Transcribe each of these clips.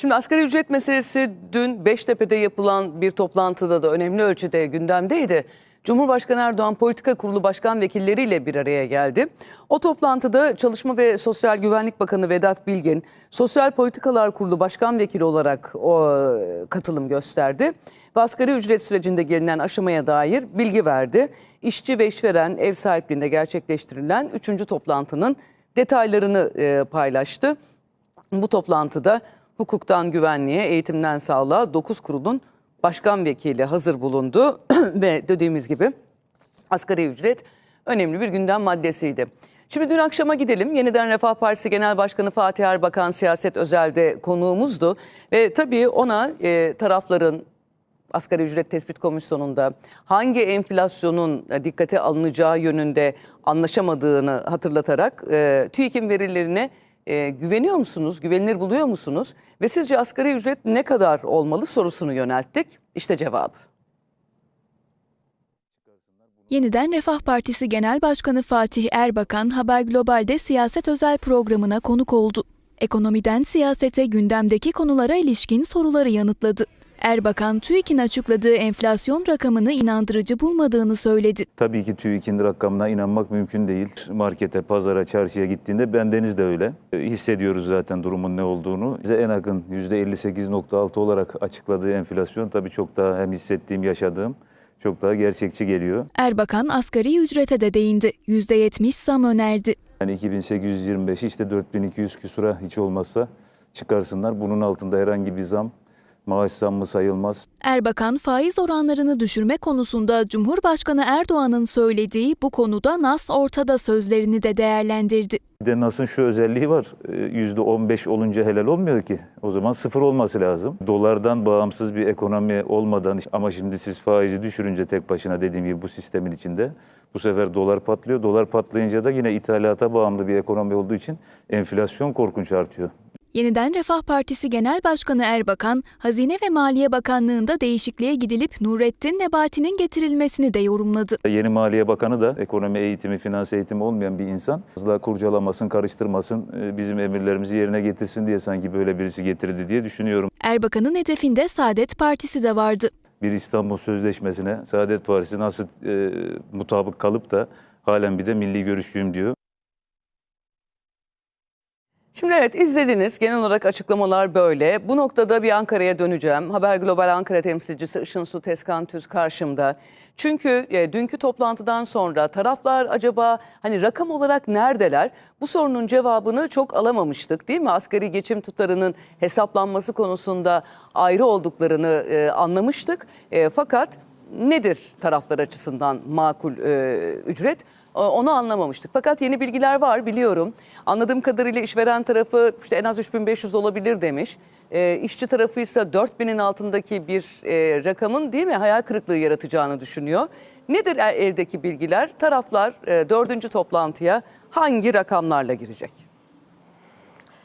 Şimdi asgari ücret meselesi dün Beştepe'de yapılan bir toplantıda da önemli ölçüde gündemdeydi. Cumhurbaşkanı Erdoğan Politika Kurulu Başkan Vekilleriyle bir araya geldi. O toplantıda Çalışma ve Sosyal Güvenlik Bakanı Vedat Bilgin, Sosyal Politikalar Kurulu Başkan Vekili olarak o katılım gösterdi. Ve asgari ücret sürecinde gelinen aşamaya dair bilgi verdi. İşçi ve işveren ev sahipliğinde gerçekleştirilen 3. toplantının detaylarını e, paylaştı. Bu toplantıda hukuktan güvenliğe, eğitimden sağlığa 9 kurulun başkan vekili hazır bulundu ve dediğimiz gibi asgari ücret önemli bir gündem maddesiydi. Şimdi dün akşama gidelim. Yeniden Refah Partisi Genel Başkanı Fatih Erbakan siyaset özelde konuğumuzdu. Ve tabii ona e, tarafların asgari ücret tespit komisyonunda hangi enflasyonun e, dikkate alınacağı yönünde anlaşamadığını hatırlatarak e, TÜİK'in verilerine e, güveniyor musunuz, güvenilir buluyor musunuz? Ve sizce asgari ücret ne kadar olmalı sorusunu yönelttik. İşte cevabı. Yeniden Refah Partisi Genel Başkanı Fatih Erbakan Haber Global'de siyaset özel programına konuk oldu. Ekonomiden siyasete gündemdeki konulara ilişkin soruları yanıtladı. Erbakan, TÜİK'in açıkladığı enflasyon rakamını inandırıcı bulmadığını söyledi. Tabii ki TÜİK'in rakamına inanmak mümkün değil. Markete, pazara, çarşıya gittiğinde bendeniz de öyle. E, Hissediyoruz zaten durumun ne olduğunu. Bize en yakın %58.6 olarak açıkladığı enflasyon tabii çok daha hem hissettiğim, yaşadığım çok daha gerçekçi geliyor. Erbakan asgari ücrete de değindi. %70 zam önerdi. Yani 2825 işte 4200 küsura hiç olmazsa çıkarsınlar. Bunun altında herhangi bir zam, maaş zammı sayılmaz. Erbakan faiz oranlarını düşürme konusunda Cumhurbaşkanı Erdoğan'ın söylediği bu konuda nas ortada sözlerini de değerlendirdi. Bir de NAS'ın şu özelliği var. e, %15 olunca helal olmuyor ki. O zaman sıfır olması lazım. Dolardan bağımsız bir ekonomi olmadan ama şimdi siz faizi düşürünce tek başına dediğim gibi bu sistemin içinde bu sefer dolar patlıyor. Dolar patlayınca da yine ithalata bağımlı bir ekonomi olduğu için enflasyon korkunç artıyor. Yeniden Refah Partisi Genel Başkanı Erbakan, Hazine ve Maliye Bakanlığı'nda değişikliğe gidilip Nurettin Nebati'nin getirilmesini de yorumladı. Yeni Maliye Bakanı da ekonomi eğitimi, finans eğitimi olmayan bir insan. Hızla kurcalamasın, karıştırmasın, e, bizim emirlerimizi yerine getirsin diye sanki böyle birisi getirildi diye düşünüyorum. Erbakan'ın hedefinde Saadet Partisi de vardı. Bir İstanbul Sözleşmesi'ne Saadet Partisi nasıl e, mutabık kalıp da halen bir de milli görüşçüyüm diyor. Şimdi evet izlediniz. Genel olarak açıklamalar böyle. Bu noktada bir Ankara'ya döneceğim. Haber Global Ankara temsilcisi Işın Su Tezkan Tüz karşımda. Çünkü e, dünkü toplantıdan sonra taraflar acaba hani rakam olarak neredeler? Bu sorunun cevabını çok alamamıştık değil mi? Asgari geçim tutarının hesaplanması konusunda ayrı olduklarını e, anlamıştık. E, fakat nedir taraflar açısından makul e, ücret? E, Onu anlamamıştık. Fakat yeni bilgiler var biliyorum. Anladığım kadarıyla işveren tarafı işte en az 3500 olabilir demiş. E, işçi tarafı ise 4000'in altındaki bir e, rakamın değil mi hayal kırıklığı yaratacağını düşünüyor. Nedir el- eldeki bilgiler? Taraflar e, dördüncü toplantıya hangi rakamlarla girecek?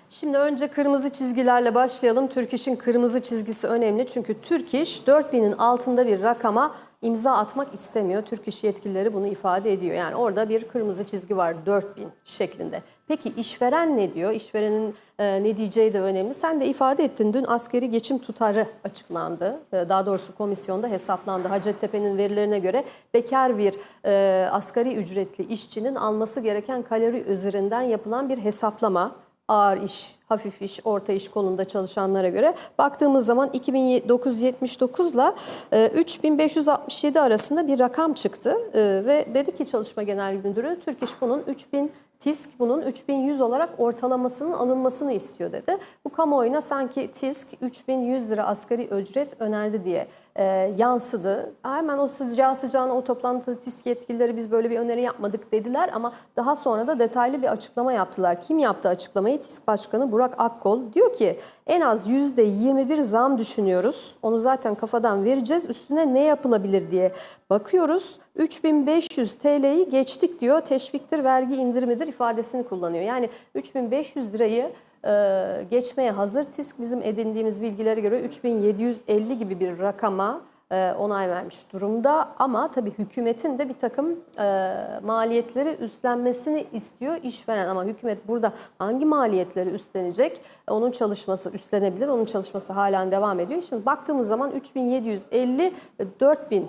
Şimdi önce kırmızı çizgilerle başlayalım. Türk İş'in kırmızı çizgisi önemli. Çünkü Türk İş 4000'in altında bir rakama imza atmak istemiyor. Türk İş yetkilileri bunu ifade ediyor. Yani orada bir kırmızı çizgi var 4000 şeklinde. Peki işveren ne diyor? İşverenin e, ne diyeceği de önemli. Sen de ifade ettin dün askeri geçim tutarı açıklandı. E, daha doğrusu komisyonda hesaplandı. Hacettepe'nin verilerine göre bekar bir e, asgari ücretli işçinin alması gereken kalori üzerinden yapılan bir hesaplama ağır iş, hafif iş, orta iş konumunda çalışanlara göre. Baktığımız zaman 2979 ile e, 3567 arasında bir rakam çıktı. E, ve dedi ki Çalışma Genel Müdürü Türk İş bunun 3000 TİSK bunun 3100 olarak ortalamasının alınmasını istiyor dedi. Bu kamuoyuna sanki TİSK 3100 lira asgari ücret önerdi diye e, yansıdı. Hemen o sıcağı sıcağına o toplantıda TİSK yetkilileri biz böyle bir öneri yapmadık dediler ama daha sonra da detaylı bir açıklama yaptılar. Kim yaptı açıklamayı? TİSK Başkanı Burak Akkol diyor ki en az %21 zam düşünüyoruz. Onu zaten kafadan vereceğiz. Üstüne ne yapılabilir diye bakıyoruz. 3500 TL'yi geçtik diyor. Teşviktir, vergi indirimidir ifadesini kullanıyor. Yani 3500 lirayı e, geçmeye hazır TİSK bizim edindiğimiz bilgilere göre 3750 gibi bir rakama e, onay vermiş durumda. Ama tabii hükümetin de bir takım e, maliyetleri üstlenmesini istiyor işveren. Ama hükümet burada hangi maliyetleri üstlenecek? Onun çalışması üstlenebilir. Onun çalışması halen devam ediyor. Şimdi baktığımız zaman 3750 ve 4000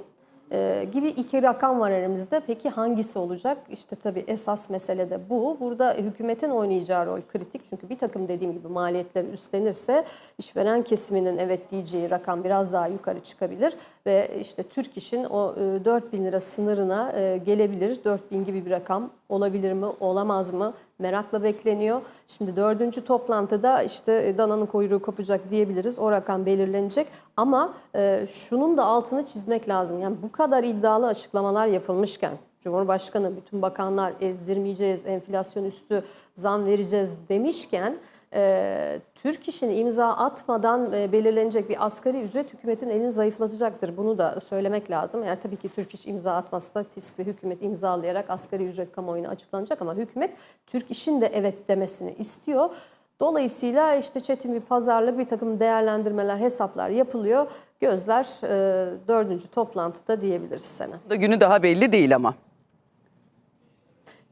ee, gibi iki rakam var elimizde. Peki hangisi olacak? İşte tabii esas mesele de bu. Burada hükümetin oynayacağı rol kritik. Çünkü bir takım dediğim gibi maliyetleri üstlenirse işveren kesiminin evet diyeceği rakam biraz daha yukarı çıkabilir. Ve işte Türk İş'in o e, 4 bin lira sınırına e, gelebilir. 4 bin gibi bir rakam olabilir mi, olamaz mı? Merakla bekleniyor. Şimdi dördüncü toplantıda işte e, dananın kuyruğu kopacak diyebiliriz. O rakam belirlenecek. Ama e, şunun da altını çizmek lazım. Yani bu kadar iddialı açıklamalar yapılmışken Cumhurbaşkanı bütün bakanlar ezdirmeyeceğiz, enflasyon üstü zam vereceğiz demişken e, Türk İş'in imza atmadan e, belirlenecek bir asgari ücret hükümetin elini zayıflatacaktır. Bunu da söylemek lazım. Eğer tabii ki Türk İş imza atmazsa TİSK ve hükümet imzalayarak asgari ücret kamuoyuna açıklanacak ama hükümet Türk İş'in de evet demesini istiyor. Dolayısıyla işte çetin bir pazarlık, bir takım değerlendirmeler, hesaplar yapılıyor. Gözler e, dördüncü toplantıda diyebiliriz sene. Da günü daha belli değil ama.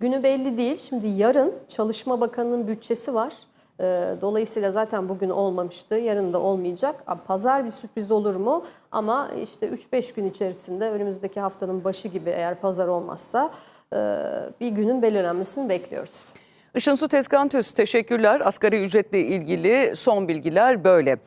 Günü belli değil. Şimdi yarın Çalışma Bakanı'nın bütçesi var. Ee, Dolayısıyla zaten bugün olmamıştı. Yarın da olmayacak. Pazar bir sürpriz olur mu? Ama işte 3-5 gün içerisinde önümüzdeki haftanın başı gibi eğer pazar olmazsa e, bir günün belirlenmesini bekliyoruz. Işınsu Tezgantüz teşekkürler. Asgari ücretle ilgili son bilgiler böyle.